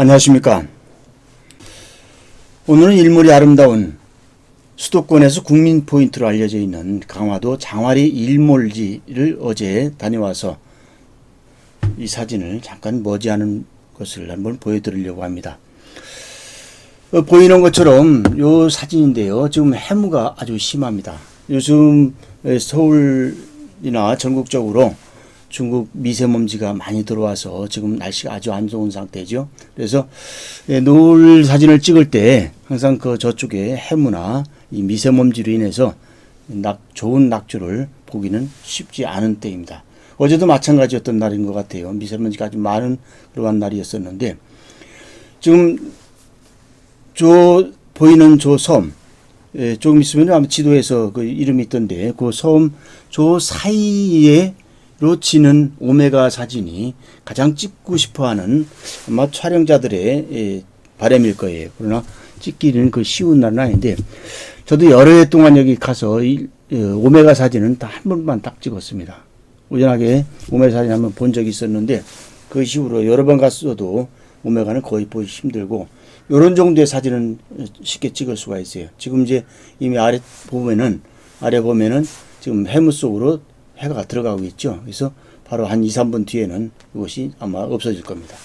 안녕하십니까. 오늘은 일몰이 아름다운 수도권에서 국민 포인트로 알려져 있는 강화도 장화리 일몰지를 어제 다녀와서 이 사진을 잠깐 머지않은 것을 한번 보여드리려고 합니다. 어, 보이는 것처럼 요 사진인데요. 지금 해무가 아주 심합니다. 요즘 서울이나 전국적으로 중국 미세먼지가 많이 들어와서 지금 날씨가 아주 안 좋은 상태죠. 그래서 예, 노을 사진을 찍을 때 항상 그 저쪽에 해무나 이 미세먼지로 인해서 낙, 좋은 낙조를 보기는 쉽지 않은 때입니다. 어제도 마찬가지였던 날인 것 같아요. 미세먼지가 아주 많은 그러한 날이었었는데 지금 저 보이는 저 섬, 예, 조금 있으면 아마 지도에서 그 이름이 있던데 그 섬 저 사이에 로 치는 오메가 사진이 가장 찍고 싶어하는 아마 촬영자들의 예, 바람일 거예요. 그러나 찍기는 그 쉬운 날은 아닌데 저도 여러 해 동안 여기 가서 이, 어, 오메가 사진은 다 한 번만 딱 찍었습니다. 우연하게 오메가 사진 한번 본 적이 있었는데 그 이후로 여러 번 갔어도 오메가는 거의 보기 힘들고 이런 정도의 사진은 쉽게 찍을 수가 있어요. 지금 이제 이미 아래 보면은 아래 보면은 지금 해무 속으로 해가 들어가고 있죠. 그래서 바로 한 2, 3분 뒤에는 이것이 아마 없어질 겁니다.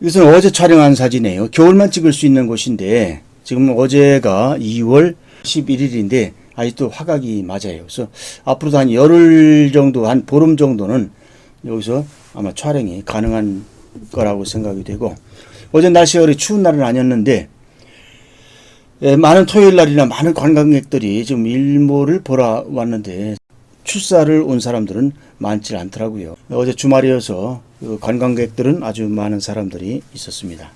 이것은 어제 촬영한 사진이에요. 겨울만 찍을 수 있는 곳인데 지금 어제가 2월 11일인데 아직도 화각이 맞아요. 그래서 앞으로도 한 열흘 정도, 한 보름 정도는 여기서 아마 촬영이 가능한 거라고 생각이 되고 어제 날씨가 그리 추운 날은 아니었는데 예, 많은 토요일 날이나 많은 관광객들이 지금 일몰을 보러 왔는데 출사를 온 사람들은 많지 않더라고요. 어제 주말이어서 그 관광객들은 아주 많은 사람들이 있었습니다.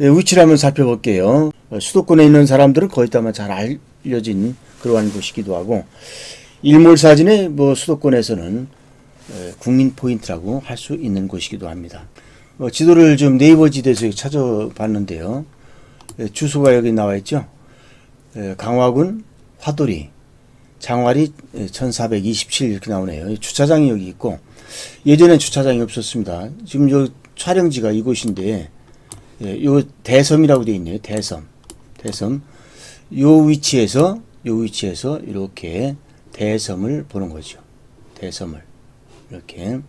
예, 위치를 한번 살펴볼게요. 어, 수도권에 있는 사람들은 거의 다만 잘 알려진 그러한 곳이기도 하고 일몰 사진에 뭐 수도권에서는 예, 국민 포인트라고 할 수 있는 곳이기도 합니다. 어, 지도를 좀 네이버 지도에서 찾아봤는데요. 예, 주소가 여기 나와 있죠. 예, 강화군 화도리 장화리 1427 이렇게 나오네요. 주차장이 여기 있고 예전엔 주차장이 없었습니다. 지금 요 촬영지가 이곳인데 예, 요 대섬이라고 되어 있네요. 대섬. 대섬. 요 위치에서 요 위치에서 이렇게 대섬을 보는 거죠. 대섬을 이렇게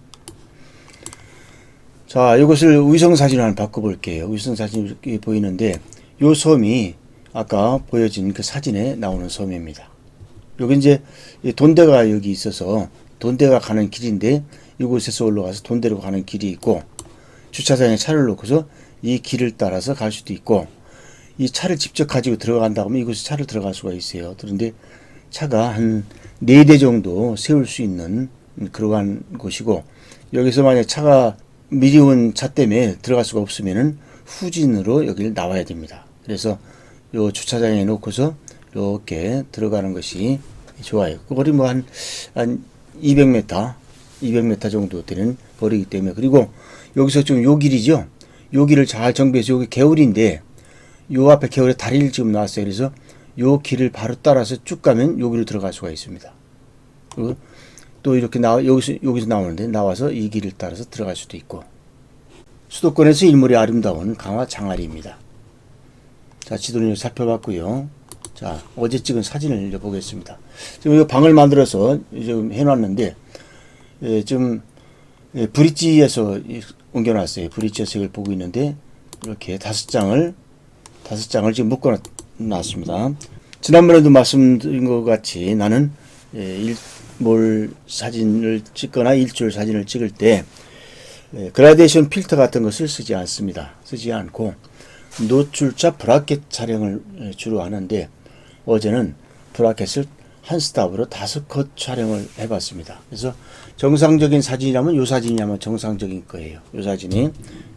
자, 이것을 위성 사진으로 한번 바꿔볼게요. 위성 사진이 이렇게 보이는데, 요 섬이 아까 보여진 그 사진에 나오는 섬입니다. 여기 이제 돈대가 여기 있어서 돈대가 가는 길인데, 이곳에서 올라가서 돈대로 가는 길이 있고, 주차장에 차를 놓고서 이 길을 따라서 갈 수도 있고, 이 차를 직접 가지고 들어간다고 하면 이곳에 차를 들어갈 수가 있어요. 그런데 차가 한 네 대 정도 세울 수 있는 그러한 곳이고, 여기서 만약 차가 미리 온 차 때문에 들어갈 수가 없으면은 후진으로 여기를 나와야 됩니다. 그래서 요 주차장에 놓고서 이렇게 들어가는 것이 좋아요. 그 거리 뭐 한, 한 200m, 200m 정도 되는 거리이기 때문에. 그리고 여기서 좀요 길이죠. 요 길을 잘 정비해서 여기 개울인데 요 앞에 개울에 다리를 지금 놨어요. 그래서 요 길을 바로 따라서 쭉 가면 여기로 들어갈 수가 있습니다. 그리고 또 이렇게 나와 여기서 여기서 나오는데 나와서 이 길을 따라서 들어갈 수도 있고 수도권에서 일몰이 아름다운 강화 장아리입니다. 자 지도를 살펴봤고요. 자 어제 찍은 사진을 보겠습니다. 지금 이 방을 만들어서 지금 해놨는데 예, 좀 예, 브릿지에서 옮겨놨어요. 브릿지에서 이걸 보고 있는데 이렇게 다섯 장을 다섯 장을 지금 묶어놨습니다. 지난번에도 말씀드린 것 같이 나는 예, 일몰 사진을 찍거나 일출 사진을 찍을 때 예, 그라데이션 필터 같은 것을 쓰지 않습니다. 쓰지 않고 노출자 브라켓 촬영을 예, 주로 하는데 어제는 브라켓을 한 스탑으로 다섯 컷 촬영을 해봤습니다. 그래서 정상적인 사진이라면 요 사진이라면 정상적인 거예요. 요 사진이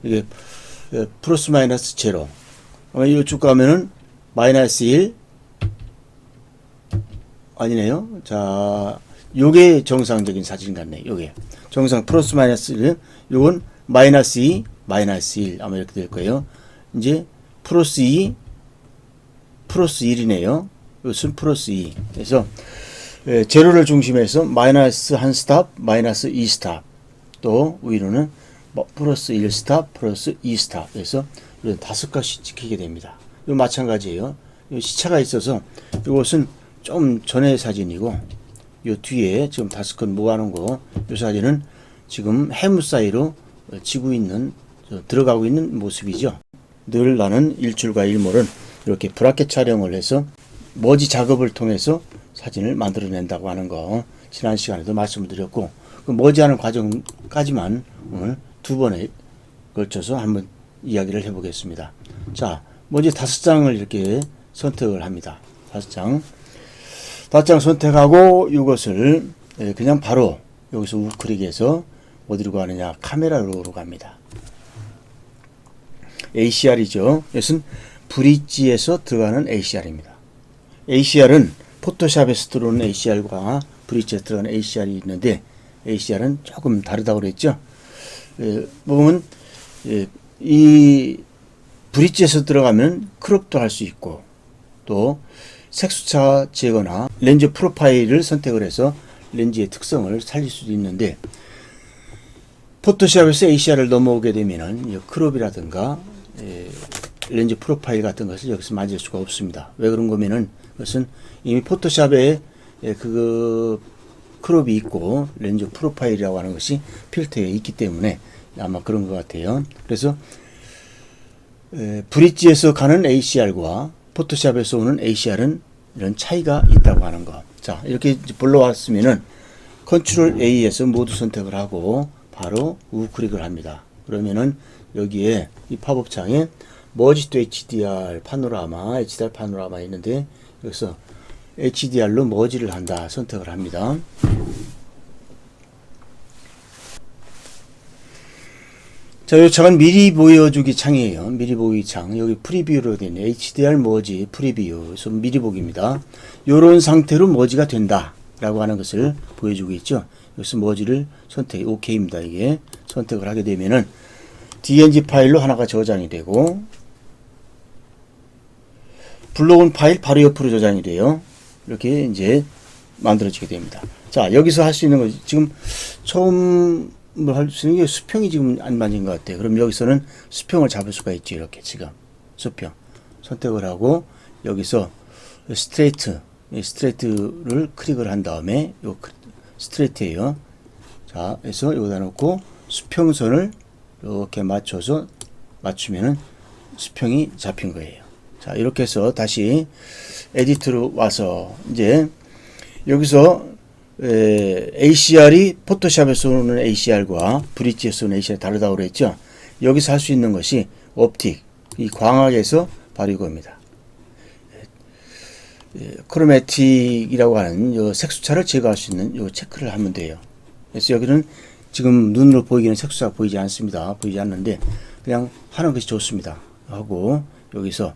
이게 예, 플러스 마이너스 제로 이쭉 가면은 마이너스 1 아니네요. 자, 요게 정상적인 사진 같네. 요게 정상 플러스 마이너스 1, 요건 마이너스 2, 마이너스 1 아마 이렇게 될 거예요. 이제 플러스 2, 플러스 1이네요. 이것은 플러스 2. 그래서 예, 제로를 중심해서 마이너스 한 스탑, 마이너스 2 스탑 또 위로는 뭐 플러스 1스타 플러스 2스타 그래서 이런 다섯 컷이 찍히게 됩니다. 이 마찬가지예요. 이 시차가 있어서 이것은 좀 전의 사진이고 요 뒤에 지금 다섯 컷 모아놓은 거, 요 사진은 지금 해무 사이로 지고 있는, 저 들어가고 있는 모습이죠. 늘 나는 일출과 일몰은 이렇게 브라켓 촬영을 해서 머지 작업을 통해서 사진을 만들어낸다고 하는 거 지난 시간에도 말씀을 드렸고 그 머지하는 과정까지만 오늘 두 번에 걸쳐서 한번 이야기를 해보겠습니다. 자, 먼저 다섯 장을 이렇게 선택을 합니다. 다섯 장. 다섯 장 선택하고 이것을 예, 그냥 바로 여기서 우클릭해서 어디로 가느냐 카메라로 갑니다. ACR이죠. 이것은 브릿지에서 들어가는 ACR입니다. ACR은 포토샵에서 들어오는 ACR과 브릿지에서 들어가는 ACR이 있는데 ACR은 조금 다르다고 그랬죠. 예, 보면 예, 이 브릿지에서 들어가면 크롭도 할 수 있고 또 색수차 제거나 렌즈 프로파일을 선택을 해서 렌즈의 특성을 살릴 수도 있는데 포토샵에서 ACR을 넘어오게 되면은 이 크롭이라든가 예, 렌즈 프로파일 같은 것을 여기서 만질 수가 없습니다. 왜 그런 거면은 그것은 이미 포토샵에 예, 그 크롭이 있고 렌즈 프로파일이라고 하는 것이 필터에 있기 때문에 아마 그런 것 같아요. 그래서 에, 브릿지에서 가는 ACR과 포토샵에서 오는 ACR은 이런 차이가 있다고 하는 거. 자, 이렇게 불러왔으면은 컨트롤 A에서 모두 선택을 하고 바로 우클릭을 합니다. 그러면은 여기에 이 팝업 창에 머지 또 HDR 파노라마, HDR 파노라마 있는데 여기서 HDR로 머지를 한다 선택을 합니다. 자, 이 창은 미리 보여주기 창이에요. 미리 보기 창. 여기 프리뷰로 된 HDR 머지 프리뷰. 그래서 미리 보기입니다. 요런 상태로 머지가 된다. 라고 하는 것을 보여주고 있죠. 여기서 머지를 선택, OK입니다. 이게 선택을 하게 되면은 DNG 파일로 하나가 저장이 되고 불러온 파일 바로 옆으로 저장이 돼요. 이렇게 이제 만들어지게 됩니다. 자, 여기서 할 수 있는 거 지금 처음 할수 있는 게 수평이 지금 안 맞는 것 같아요. 그럼 여기서는 수평을 잡을 수가 있죠. 이렇게 지금 수평 선택을 하고 여기서 스트레이트 이 스트레이트를 클릭을 한 다음에 요 스트레이트예요. 자, 그래서 여기다 놓고 수평선을 이렇게 맞춰서 맞추면은 수평이 잡힌 거예요. 자, 이렇게 해서 다시 에디트로 와서 이제 여기서 에, ACR이 포토샵에서 오는 ACR과 브릿지에서 오는 ACR이 다르다고 그랬죠. 여기서 할 수 있는 것이 옵틱, 이 광학에서 바로 이겁니다. 에, 크로매틱이라고 하는 요 색수차를 제거할 수 있는 요 체크를 하면 돼요. 그래서 여기는 지금 눈으로 보이기는 색수차가 보이지 않습니다. 보이지 않는데 그냥 하는 것이 좋습니다. 하고 여기서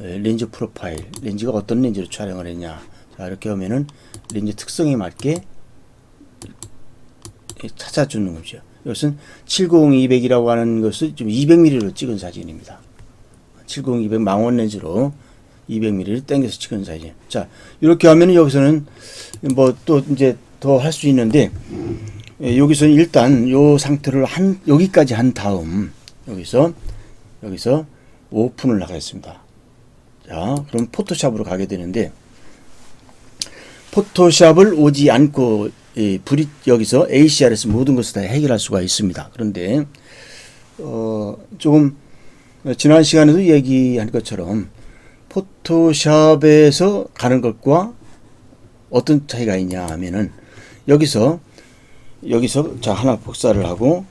에, 렌즈 프로파일, 렌즈가 어떤 렌즈로 촬영을 했냐. 자, 이렇게 하면은 렌즈 특성에 맞게 찾아주는 거죠. 이것은 70200이라고 하는 것을 좀 200mm로 찍은 사진입니다. 70200 망원 렌즈로 200mm를 당겨서 찍은 사진. 자, 이렇게 하면은 여기서는 뭐 또 이제 더 할 수 있는데 예, 여기서는 일단 요 상태를 한 여기까지 한 다음 여기서 여기서 오픈을 하겠습니다. 자, 그럼 포토샵으로 가게 되는데 포토샵을 오지 않고 이 브릿 여기서 ACR에서 모든 것을 다 해결할 수가 있습니다. 그런데 어 조금 지난 시간에도 얘기한 것처럼 포토샵에서 가는 것과 어떤 차이가 있냐 하면은 여기서 여기서 자 하나 복사를 하고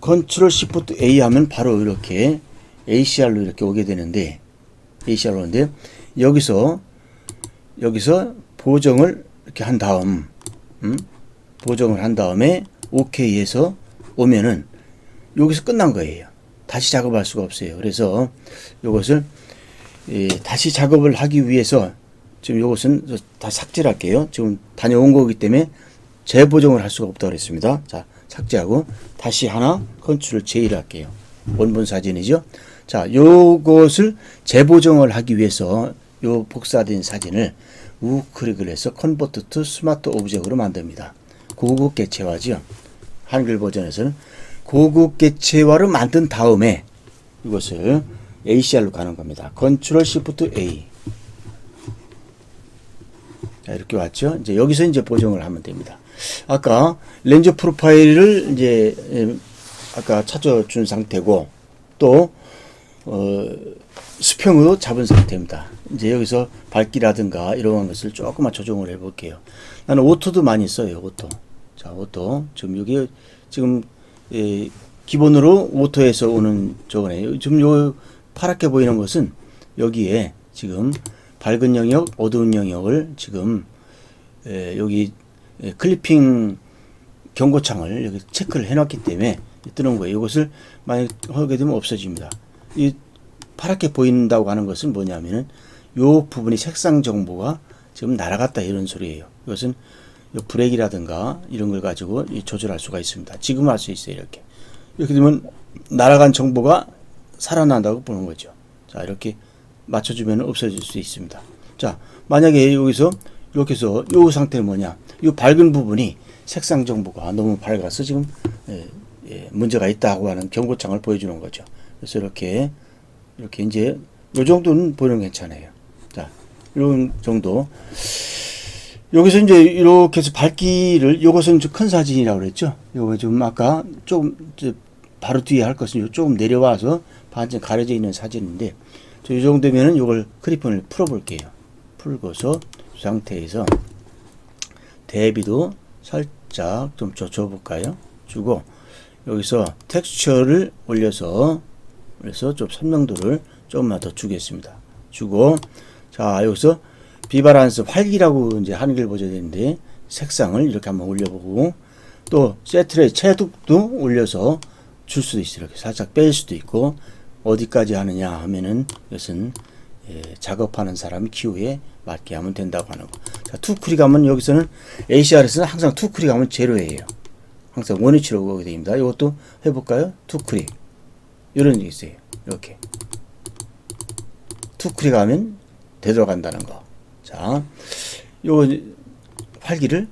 컨트롤 시프트 A 하면 바로 이렇게 ACR로 이렇게 오게 되는데 ACR로 오는데 여기서 여기서 보정을 이렇게 한 다음 음? 보정을 한 다음에 OK에서 오면은 여기서 끝난 거예요. 다시 작업할 수가 없어요. 그래서 이것을 예, 다시 작업을 하기 위해서 지금 이것은 다 삭제를 할게요. 지금 다녀온 거기 때문에 재보정을 할 수가 없다고 그랬습니다. 자, 삭제하고 다시 하나 컨트롤 J를 할게요. 원본 사진이죠. 자, 요것을 재보정을 하기 위해서 요 복사된 사진을 우클릭을 해서 컨버트 투 스마트 오브젝트로 만듭니다. 고급 개체화죠. 한글 버전에서는 고급 개체화로 만든 다음에 이것을 ACR로 가는 겁니다. 컨트롤 시프트 A. 자, 이렇게 왔죠. 이제 여기서 이제 보정을 하면 됩니다. 아까 렌즈 프로파일을 이제 예, 아까 찾아준 상태고 또 어, 수평으로 잡은 상태입니다. 이제 여기서 밝기라든가 이런 것을 조금만 조정을 해 볼게요. 나는 오토도 많이 써요. 오토. 자, 오토. 지금 여기 지금 예, 기본으로 오토에서 오는 저거네요. 지금 요 파랗게 보이는 것은 여기에 지금 밝은 영역, 어두운 영역을 지금 에, 여기 에, 클리핑 경고창을 여기 체크를 해놨기 때문에 뜨는 거예요. 이것을 만약 하게 되면 없어집니다. 이 파랗게 보인다고 하는 것은 뭐냐면은 요 부분이 색상 정보가 지금 날아갔다 이런 소리예요. 이것은 요 브렉이라든가 이런 걸 가지고 이 조절할 수가 있습니다. 지금 할 수 있어요. 이렇게 이렇게 되면 날아간 정보가 살아난다고 보는 거죠. 자 이렇게 맞춰주면 없어질 수 있습니다. 자 만약에 여기서 이렇게 해서 요 상태는 뭐냐? 이 밝은 부분이 색상 정보가 너무 밝아서 지금 예, 예, 문제가 있다고 하는 경고창을 보여주는 거죠. 그래서 이렇게 이렇게 이제 요 정도는 보면 괜찮아요. 자, 이런 정도. 여기서 이제 이렇게 해서 밝기를 요것은 좀 큰 사진이라고 그랬죠. 요거 좀 아까 조금 바로 뒤에 할 것은 요 조금 내려와서 반쯤 가려져 있는 사진인데 이 정도면은 요걸 크리폰을 풀어 볼게요. 풀고서 이 상태에서 대비도 살짝 좀줘 볼까요? 주고 여기서 텍스처를 올려서 그래서 좀 선명도를 조금만 더 주겠습니다. 주고 자 여기서 비바란스 활기라고 이제 한글 버전인데 색상을 이렇게 한번 올려보고 또 세트의 채둑도 올려서 줄 수도 있어요. 이렇게 살짝 뺄 수도 있고 어디까지 하느냐 하면은 이것은 예, 작업하는 사람 기호에 맞게 하면 된다고 하는 거. 자, 투크리 가면 여기서는 ACR에서는 항상 투크리 가면 제로예요. 항상 원위치로 오게 됩니다. 이것도 해볼까요? 투크리. 이런 게 있어요. 이렇게. 투크리 가면 되돌아간다는 거. 자, 요 활기를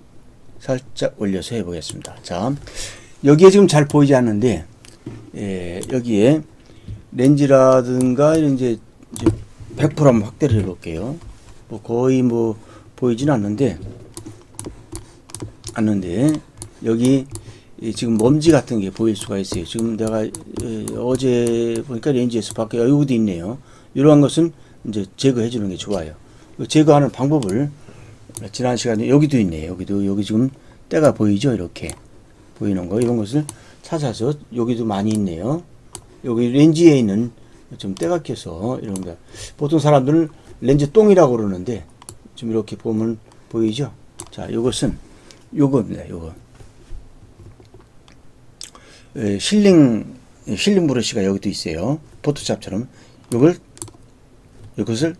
살짝 올려서 해보겠습니다. 자, 여기에 지금 잘 보이지 않는데, 예, 여기에 렌즈라든가 이런 이제, 이제 100% 한번 확대를 해볼게요. 뭐 거의 뭐 보이지는 않는데, 않는데, 여기 이 지금 먼지 같은 게 보일 수가 있어요. 지금 내가 예, 어제 보니까 렌즈에서 밖에 여기도 있네요. 이러한 것은 이제 제거해 주는 게 좋아요. 그 제거하는 방법을 지난 시간에 여기도 있네요. 여기도 여기 지금 때가 보이죠? 이렇게 보이는 거 이런 것을 찾아서 여기도 많이 있네요. 여기 렌즈에 있는 좀 때가 껴서 이런 거 보통 사람들은 렌즈 똥이라고 그러는데 좀 이렇게 보면 보이죠? 자, 이것은 요겁니다. 요거. 에, 실링 실링 브러쉬가 여기도 있어요. 포토샵처럼 이걸 이것을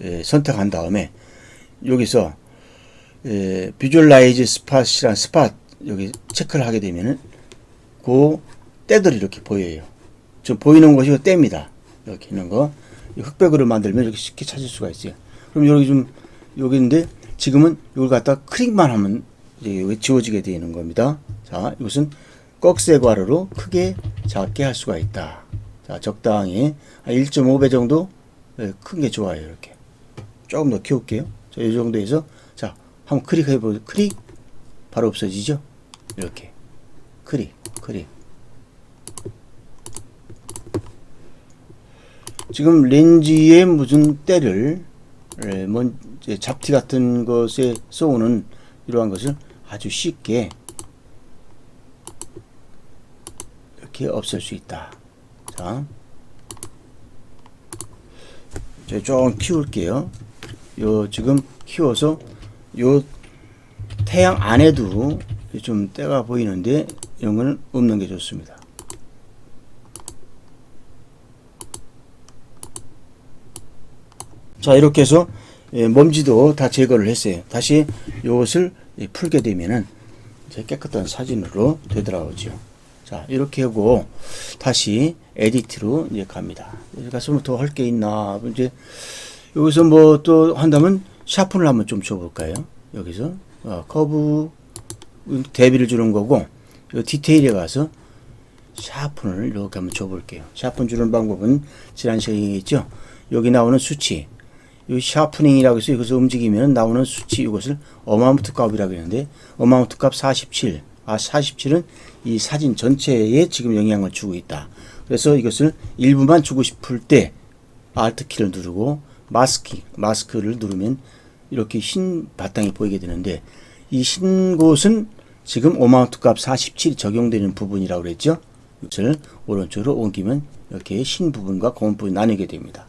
에, 선택한 다음에 여기서 에, 비주얼라이즈 스팟이란 스팟 여기 체크를 하게 되면은 그 때들이 이렇게 보여요. 좀 보이는 것이 그 때입니다. 이렇게 있는 거. 이 흑백으로 만들면 이렇게 쉽게 찾을 수가 있어요. 그럼 여기 좀 여기인데 지금은 이걸 갖다 클릭만 하면 이제 여기 지워지게 되는 겁니다. 자, 이것은 꺽쇠 괄호로 크게 작게 할 수가 있다. 자, 적당히 한 1.5배 정도 예, 큰게 좋아요. 이렇게 조금 더 키울게요. 자, 이 정도에서 자, 한번 클릭해 보세요. 클릭 바로 없어지죠? 이렇게 클릭, 클릭. 지금 렌즈에 무슨 때를 에, 먼 이제 잡티 같은 것에 쏘는 이러한 것을 아주 쉽게 이렇게 없앨 수 있다. 자, 좀 키울게요. 요 지금 키워서 요 태양 안에도 좀 때가 보이는데 이런 거는 없는 게 좋습니다. 자 이렇게 해서 예, 먼지도 다 제거를 했어요. 다시 이것을 예, 풀게 되면은 깨끗한 사진으로 되돌아오죠. 자 이렇게 하고 다시 에디트로 이제 갑니다. 여기 가서 뭐더할 게 있나 이제 여기서 뭐 또 한다면 샤픈을 한번 좀 줘볼까요? 여기서 어, 커브 대비를 주는 거고 요 디테일에 가서 샤픈을 이렇게 한번 줘볼게요. 샤픈 주는 방법은 지난 시간에 얘기했죠. 여기 나오는 수치, 이 샤프닝이라고 해서 이것을 움직이면 나오는 수치 이것을 어마운트 값이라고 했는데 어마운트 값 47. 아 47은 이 사진 전체에 지금 영향을 주고 있다. 그래서 이것을 일부만 주고 싶을 때 알트 키를 누르고 마스크 마스크를 누르면 이렇게 흰 바탕이 보이게 되는데 이 흰 곳은 지금 어마운트 값 47이 적용되는 부분이라고 그랬죠. 이것을 오른쪽으로 옮기면 이렇게 흰 부분과 검은 부분이 나뉘게 됩니다.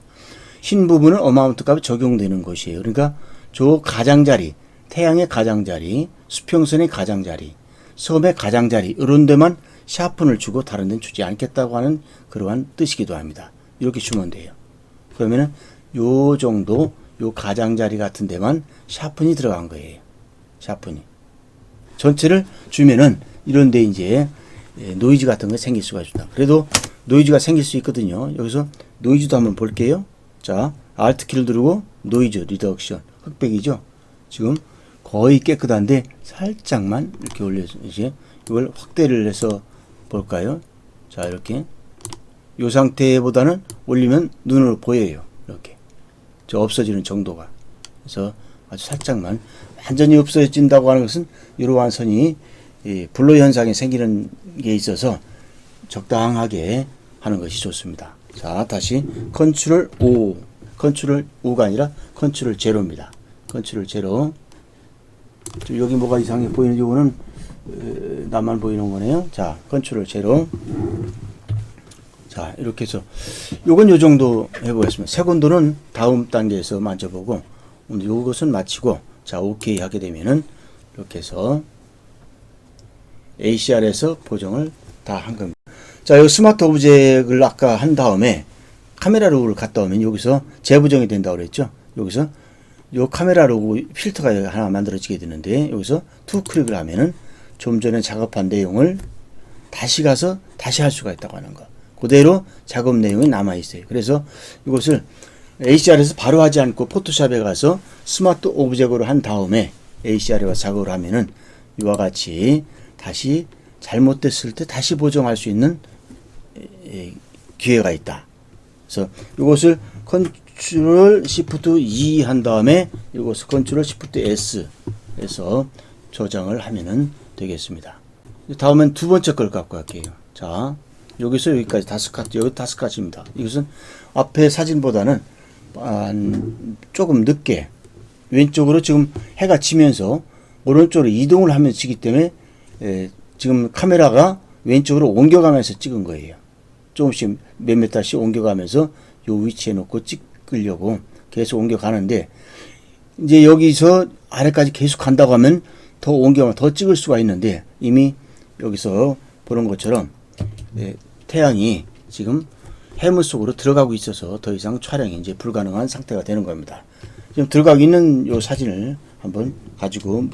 흰 부분은 어마운트 값이 적용되는 것이에요. 그러니까 저 가장자리, 태양의 가장자리, 수평선의 가장자리, 섬의 가장자리 이런 데만 샤픈을 주고 다른 데는 주지 않겠다고 하는 그러한 뜻이기도 합니다. 이렇게 주면 돼요. 그러면은 요 정도 요 가장자리 같은 데만 샤픈이 들어간 거예요. 샤픈이. 전체를 주면은 이런 데 이제 예, 노이즈 같은 거 생길 수가 있다. 그래도 노이즈가 생길 수 있거든요. 여기서 노이즈도 한번 볼게요. 자, Alt 키를 누르고 노이즈 리덕션 흑백이죠. 지금 거의 깨끗한데 살짝만 이렇게 올려서 이제 이걸 확대를 해서 볼까요? 자, 이렇게 이 상태보다는 올리면 눈으로 보여요. 이렇게 저 없어지는 정도가 그래서 아주 살짝만 완전히 없어진다고 하는 것은 이러한 선이 이 블로 현상이 생기는 게 있어서 적당하게 하는 것이 좋습니다. 자, 다시 컨트롤 O, 컨트롤 O가 아니라 컨트롤 제로입니다. 컨트롤 제로. 저 여기 뭐가 이상해 보이는 요거는 어, 나만 보이는 거네요. 자, 컨트롤 제로. 자, 이렇게 해서 요건 요 정도 해보겠습니다. 세곤도는 다음 단계에서 만져보고 오늘 요것은 마치고 자, 오케이 하게 되면은 이렇게 해서 ACR에서 보정을 다 한 겁니다. 자, 이 스마트 오브젝트를 아까 한 다음에 카메라 로그를 갔다 오면 여기서 재보정이 된다고 그랬죠. 여기서 요 카메라 로그 필터가 하나 만들어지게 되는데 여기서 투 클릭을 하면은 좀 전에 작업한 내용을 다시 가서 다시 할 수가 있다고 하는 거. 그대로 작업 내용이 남아 있어요. 그래서 이것을 ACR에서 바로 하지 않고 포토샵에 가서 스마트 오브젝트로 한 다음에 ACR에 와서 작업을 하면은 이와 같이 다시 잘못됐을 때 다시 보정할 수 있는 에, 기회가 있다. 그래서 이것을 컨 트롤 시프트 E 한 다음에 이것을 컨트롤 시프트 S 에서 저장을 하면은 되겠습니다. 다음엔 두 번째 걸 갖고 갈게요. 자, 여기서 여기까지 다섯 카트, 여기 다섯 카트입니다. 이것은 앞에 사진보다는 한 조금 늦게 왼쪽으로 지금 해가 지면서 오른쪽으로 이동을 하면서 찍기 때문에 에, 지금 카메라가 왼쪽으로 옮겨가면서 찍은 거예요. 조금씩 몇 메타씩 옮겨가면서 요 위치에 놓고 찍 으려고 계속 옮겨가는데 이제 여기서 아래까지 계속 간다고 하면 더 옮겨가면 더 찍을 수가 있는데 이미 여기서 보는 것처럼 네, 태양이 지금 해무 속으로 들어가고 있어서 더 이상 촬영이 이제 불가능한 상태가 되는 겁니다. 지금 들어가고 있는 요 사진을 한번 가지고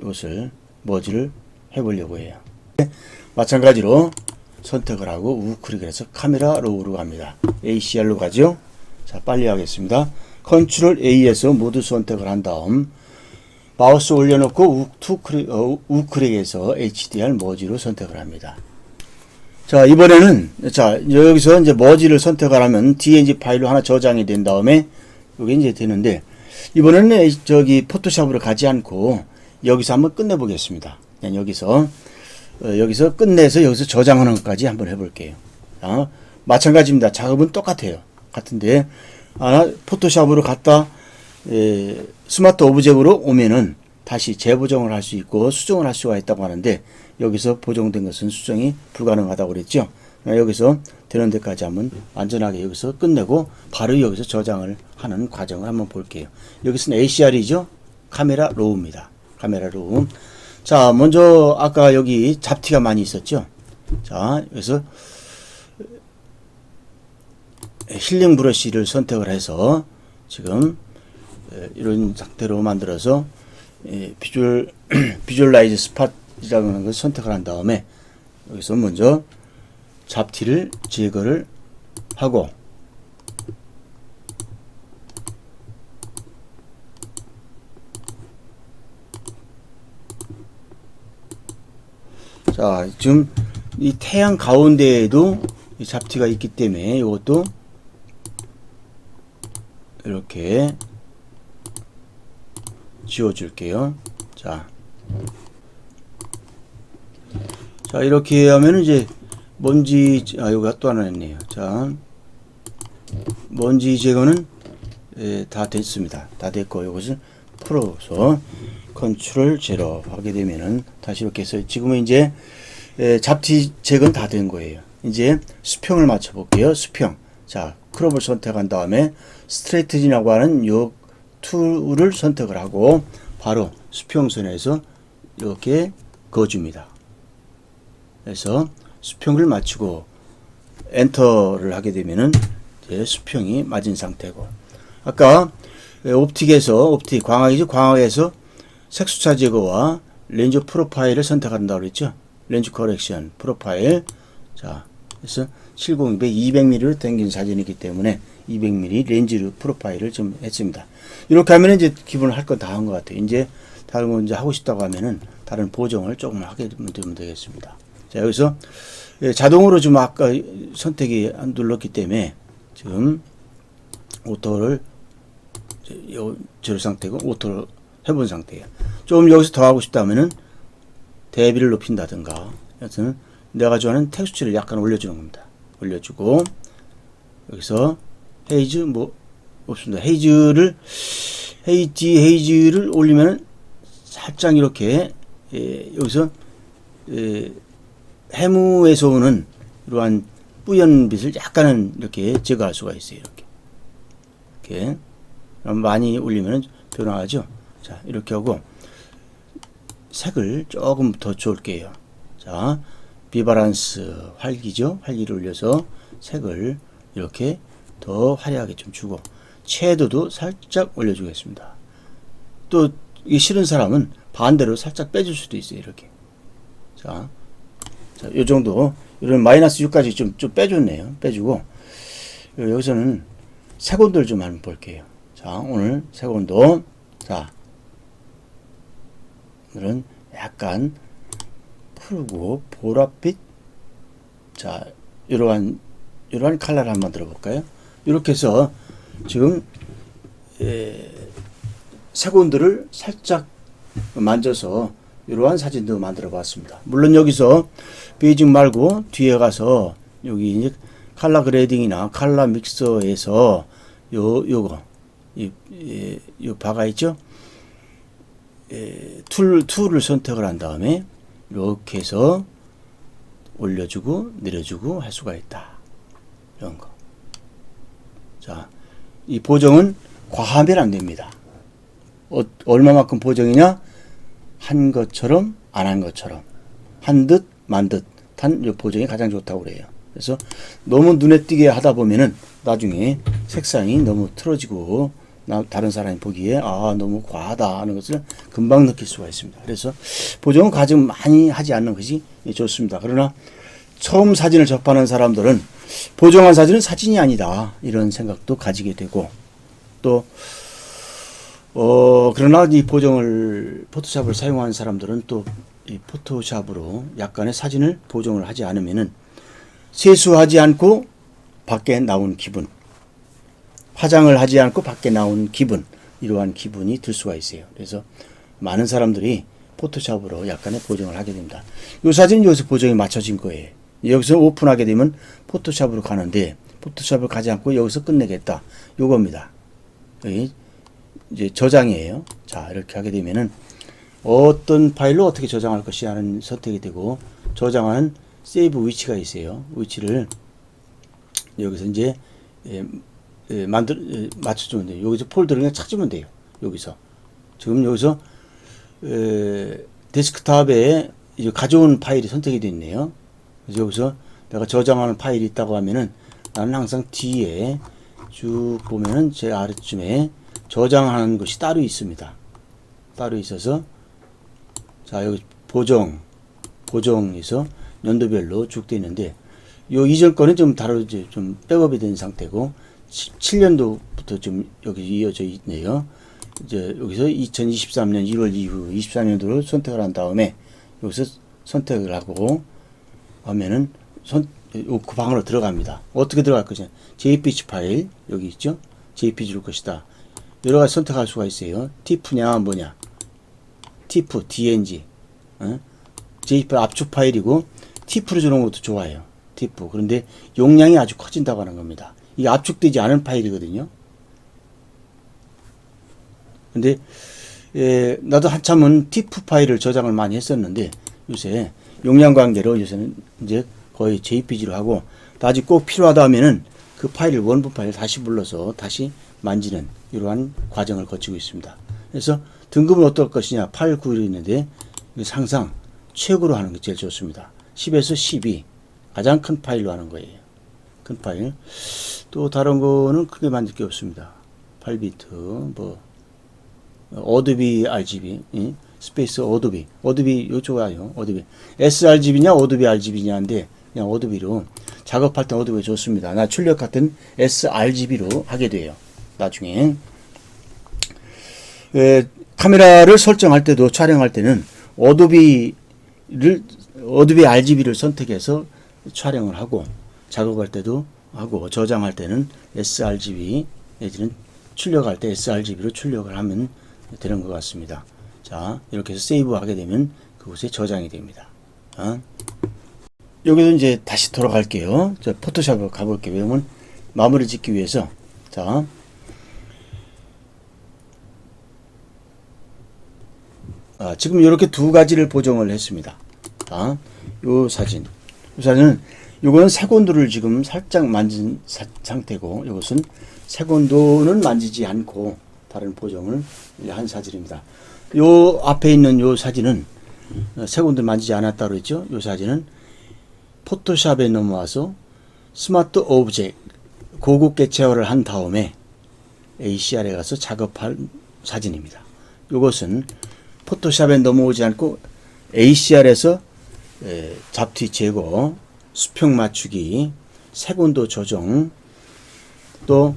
이것을 머지를 해보려고 해요. 네, 마찬가지로 선택을 하고 우클릭을 해서 카메라 로우로 갑니다. ACR로 가죠. 자, 빨리 하겠습니다. 컨트롤 A에서 모두 선택을 한 다음 마우스 올려놓고 우클릭, 어, HDR 머지로 선택을 합니다. 자, 이번에는, 자, 여기서 이제 머지를 선택을 하면 DNG 파일로 하나 저장이 된 다음에 이게 이제 되는데, 이번에는 저기 포토샵으로 가지 않고 여기서 한번 끝내 보겠습니다. 그냥 여기서, 어, 여기서 끝내서 여기서 저장하는 것까지 한번 해볼게요. 아, 마찬가지입니다. 작업은 똑같아요. 같은데, 아, 포토샵으로 갔다, 에, 스마트 오브젝트로 오면은 다시 재보정을 할 수 있고 수정을 할 수가 있다고 하는데 여기서 보정된 것은 수정이 불가능하다고 그랬죠. 여기서 되는 데까지 한번 안전하게 여기서 끝내고 바로 여기서 저장을 하는 과정을 한번 볼게요. 여기서는 ACR이죠. 카메라 로우입니다. 카메라 로우. 자, 먼저 아까 여기 잡티가 많이 있었죠. 자, 그래서 힐링 브러쉬를 선택을 해서 지금 이런 상태로 만들어서 비주얼 비주얼라이즈 스팟이라는 것을 선택을 한 다음에 여기서 먼저 잡티를 제거를 하고 자, 지금 이 태양 가운데에도 이 잡티가 있기 때문에 이것도 이렇게 지워줄게요. 자, 자 이렇게 하면 이제 먼지 아 여기가 또 하나 있네요. 자, 먼지 제거는 예, 다 됐습니다. 다 됐고 이것을 풀어서 컨트롤 제로 하게 되면은 다시 이렇게 해서 지금은 이제 예, 잡티 제거는 다 된 거예요. 이제 수평을 맞춰 볼게요. 수평. 자, 크롭을 선택한 다음에 스트레이트진이라고 하는 요 툴을 선택을 하고 바로 수평선에서 이렇게 그어줍니다. 그래서 수평을 맞추고 엔터를 하게 되면은 이제 수평이 맞은 상태고. 아까 옵틱에서 옵틱 광학이죠? 광학에서 색수차 제거와 렌즈 프로파일을 선택한다고 그랬죠? 렌즈 커렉션 프로파일. 자 그래서 70, 100, 200mm로 당긴 사진이기 때문에 200mm 렌즈 프로파일을 좀 했습니다 이렇게 하면 이제 기본을 할건다한 것 같아요 이제 다른 거 이제 하고 싶다고 하면은 다른 보정을 조금 하게 되면 되겠습니다 자 여기서 예, 자동으로 지금 아까 선택이 안 눌렀기 때문에 지금 오토를 요 제로 상태고 오토를 해본 상태예요. 좀 여기서 더 하고 싶다면은 대비를 높인다든가 여튼 내가 좋아하는 텍스처를 약간 올려주는 겁니다. 올려주고 여기서 헤이즈 뭐 없습니다. 헤이즈를 헤이지 헤이즈를 올리면은 살짝 이렇게 예, 여기서 예, 해무에서 오는 이러한 뿌연 빛을 약간은 이렇게 제거할 수가 있어요. 이렇게. 이렇게. 많이 올리면 변화하죠. 자, 이렇게 하고 색을 조금 더 줄게요. 자, 비바란스 활기죠. 활기를 올려서 색을 이렇게 더 화려하게 좀 주고 채도도 살짝 올려주겠습니다. 또 이게 싫은 사람은 반대로 살짝 빼줄 수도 있어요. 이렇게. 자, 자, 요 정도 이런 마이너스 6까지 좀, 좀 빼줬네요. 빼주고 여기서는 색온도를 좀 한번 볼게요. 자, 오늘 색온도 자, 오늘은 약간 푸르고 보랏빛 자, 이러한 이러한 컬러를 한번 들어볼까요? 이렇게 해서 지금 에, 색온도를 살짝 만져서 이러한 사진도 만들어 봤습니다. 물론 여기서 베이징 말고 뒤에 가서 여기 이제 칼라 그레이딩이나 칼라 믹서에서 요 요거 이, 이, 요 바가 있죠? 에, 툴 툴을 선택을 한 다음에 이렇게 해서 올려주고 내려주고 할 수가 있다. 이런 거. 자, 이 보정은 과하면 안 됩니다. 어, 얼마만큼 보정이냐? 한 것처럼 안 한 것처럼 한 듯 만 듯 한 보정이 가장 좋다고 그래요. 그래서 너무 눈에 띄게 하다 보면은 나중에 색상이 너무 틀어지고 나, 다른 사람이 보기에 아 너무 과하다 하는 것을 금방 느낄 수가 있습니다. 그래서 보정은 가장 많이 하지 않는 것이 좋습니다. 그러나 처음 사진을 접하는 사람들은 보정한 사진은 사진이 아니다 이런 생각도 가지게 되고 또 어, 그러나 이 보정을, 포토샵을 사용하는 사람들은 또 이 포토샵으로 약간의 사진을 보정을 하지 않으면은 세수하지 않고 밖에 나온 기분, 화장을 하지 않고 밖에 나온 기분, 이러한 기분이 들 수가 있어요. 그래서 많은 사람들이 포토샵으로 약간의 보정을 하게 됩니다. 이 사진은 여기서 보정이 맞춰진 거예요. 여기서 오픈하게 되면 포토샵으로 가는데 포토샵을 가지 않고 여기서 끝내겠다. 요겁니다. 여기 이제 저장이에요. 자, 이렇게 하게 되면은 어떤 파일로 어떻게 저장할 것이 하는 선택이 되고 저장하는 세이브 위치가 있어요. 위치를 여기서 이제 예, 예, 만들 예, 맞춰주면 돼요. 여기서 폴더를 그냥 찾으면 돼요. 여기서 지금 여기서 에, 데스크탑에 이제 가져온 파일이 선택이 있네요. 그래서 여기서 내가 저장하는 파일이 있다고 하면은 나는 항상 뒤에 쭉 보면은 제 아래쯤에 저장하는 것이 따로 있습니다. 따로 있어서 자 여기 보정 보정에서 연도별로 쭉 되어 있는데 요 이전 거는 좀 다르 이제 좀 백업이 된 상태고 7년도부터 좀 여기 이어져 있네요. 이제 여기서 2023년 1월 이후 24년도를 선택을 한 다음에 여기서 선택을 하고 하면은 선, 요- 그 방으로 들어갑니다. 어떻게 들어갈 것이냐. JPG 파일, 여기 있죠? JPG로 것이다. 여러 가지 선택할 수가 있어요. TIFF냐, 뭐냐. TIFF, DNG. 어? JPG 압축 파일이고, TIFF로 주는 것도 좋아요. TIFF. 그런데 용량이 아주 커진다고 하는 겁니다. 이게 압축되지 않은 파일이거든요. 근데, 예, 나도 한참은 TIFF 파일을 저장을 많이 했었는데, 요새 용량 관계로 요새는 이제 거의 JPG로 하고, 나중에 꼭 필요하다 하면은 그 파일을 원본 파일 다시 불러서 다시 만지는 이러한 과정을 거치고 있습니다. 그래서 등급은 어떨 것이냐. 8, 9이 있는데 항상 최고로 하는 게 제일 좋습니다. 10에서 12 가장 큰 파일로 하는 거예요. 큰 파일. 또 다른 거는 크게 만들 게 없습니다. 8비트 뭐 어도비 RGB 예? 스페이스 어도비 어도비 요 좋아요 어도비 sRGB냐 어도비 RGB냐인데 그냥 어도비로 작업할 때 어도비가 좋습니다 나 출력 같은 sRGB로 하게 돼요 나중에 에, 카메라를 설정할 때도 촬영할 때는 어도비를 어도비 RGB를 선택해서 촬영을 하고 작업할 때도 하고 저장할 때는 sRGB 내지는 출력할 때 sRGB로 출력을 하면 되는 것 같습니다. 자 이렇게 해서 세이브 하게 되면 그곳에 저장이 됩니다. 어? 여기도 이제 다시 돌아갈게요. 저 포토샵으로 가볼게요. 왜냐면 마무리 짓기 위해서 자 아, 지금 이렇게 두 가지를 보정을 했습니다. 아, 요 사진. 요 사진은 요거는 색온도를 지금 살짝 만진 사- 상태고 이것은 색온도는 만지지 않고 다른 보정을 한 사진입니다. 요 앞에 있는 요 사진은 어, 색온도를 만지지 않았다고 했죠. 요 사진은 포토샵에 넘어와서 스마트 오브젝 고급 개체화를 한 다음에 ACR에 가서 작업한 사진입니다. 이것은 포토샵에 넘어오지 않고 ACR에서 잡티 제거, 수평 맞추기, 색온도 조정, 또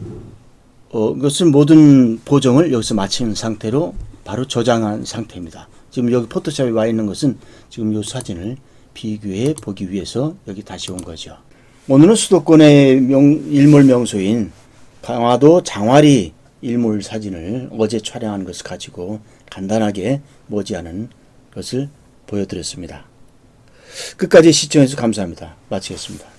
어, 이것은 모든 보정을 여기서 마치는 상태로 바로 저장한 상태입니다. 지금 여기 포토샵에 와 있는 것은 지금 이 사진을 비교해 보기 위해서 여기 다시 온 거죠. 오늘은 수도권의 명, 일몰 명소인 강화도 장화리 일몰 사진을 어제 촬영한 것을 가지고 간단하게 머지않은 것을 보여드렸습니다. 끝까지 시청해주셔서 감사합니다. 마치겠습니다.